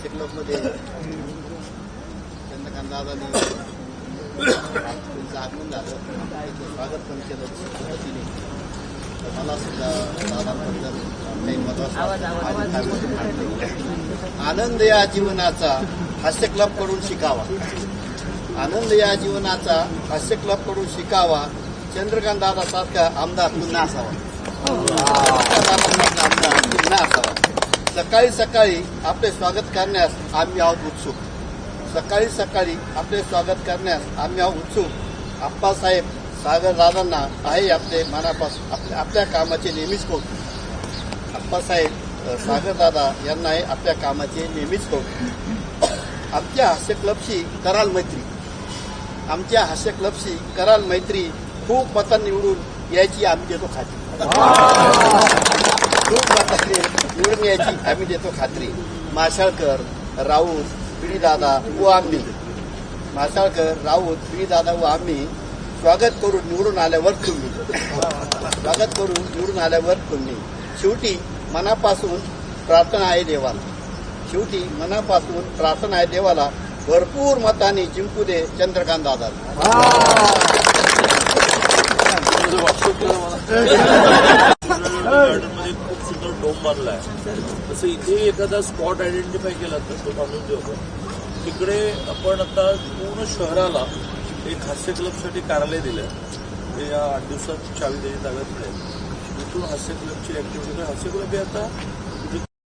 हास्य क्लबमध्ये चंद्रकांत दादांनी त्यांचं आगमन झालं. त्याचं स्वागत पण केलं पद्धतीने मला सुद्धा दादांबद्दल काही महत्वाचं आनंद या जीवनाचा हास्य क्लबकडून शिकावा. आनंद या जीवनाचा हास्य क्लबकडून शिकावा. चंद्रकांत दादा सारखा आमदार पुन्हा असावा दादासारखा आमदार पुन्हा असावा सकाळी सकाळी आपले स्वागत करण्यास आम्ही आहोत उत्सुक. सकाळी सकाळी आपले स्वागत करण्यास आम्ही आहोत उत्सुक. आप्पासाहेब सागर दादांना आहे आपले मनापासून आपल्या आपल्या कामाचे नेहमीच कौतुक आप्पासाहेब सागर दादा यांना आहे आपल्या कामाचे नेहमीच कौतुक आमच्या हास्य क्लबशी कराल मैत्री. आमच्या हास्य क्लबशी कराल मैत्री खूप मतं निवडून यायची आम्ही देतो खात्री. याची आम्ही देतो खात्री. माशाळकर राऊत पिढीदादा व आम्ही. माशाळकर राऊत पिढीदादा व आम्ही स्वागत करून निवडून आल्यावर तुम्ही. स्वागत करून निवडून आल्यावर तुम्ही. शेवटी मनापासून प्रार्थना आहे देवाला. शेवटी मनापासून प्रार्थना आहे देवाला. भरपूर मताने जिंकू दे चंद्रकांत दादा गार्डनमध्ये खूप सुंदर डोम बांधला आहे तसं इथे एखादा स्पॉट आयडेंटिफाय केला तर तो बांधून देऊ तिकडे आपण आता पूर्ण शहराला एक हास्य क्लबसाठी कार्यालय दिलं ते या आठ दिवसात चावी त्याची ताब्यात मिळेल तिथून हास्य क्लबची ऍक्टिव्हिटी हास्य क्लब हे आता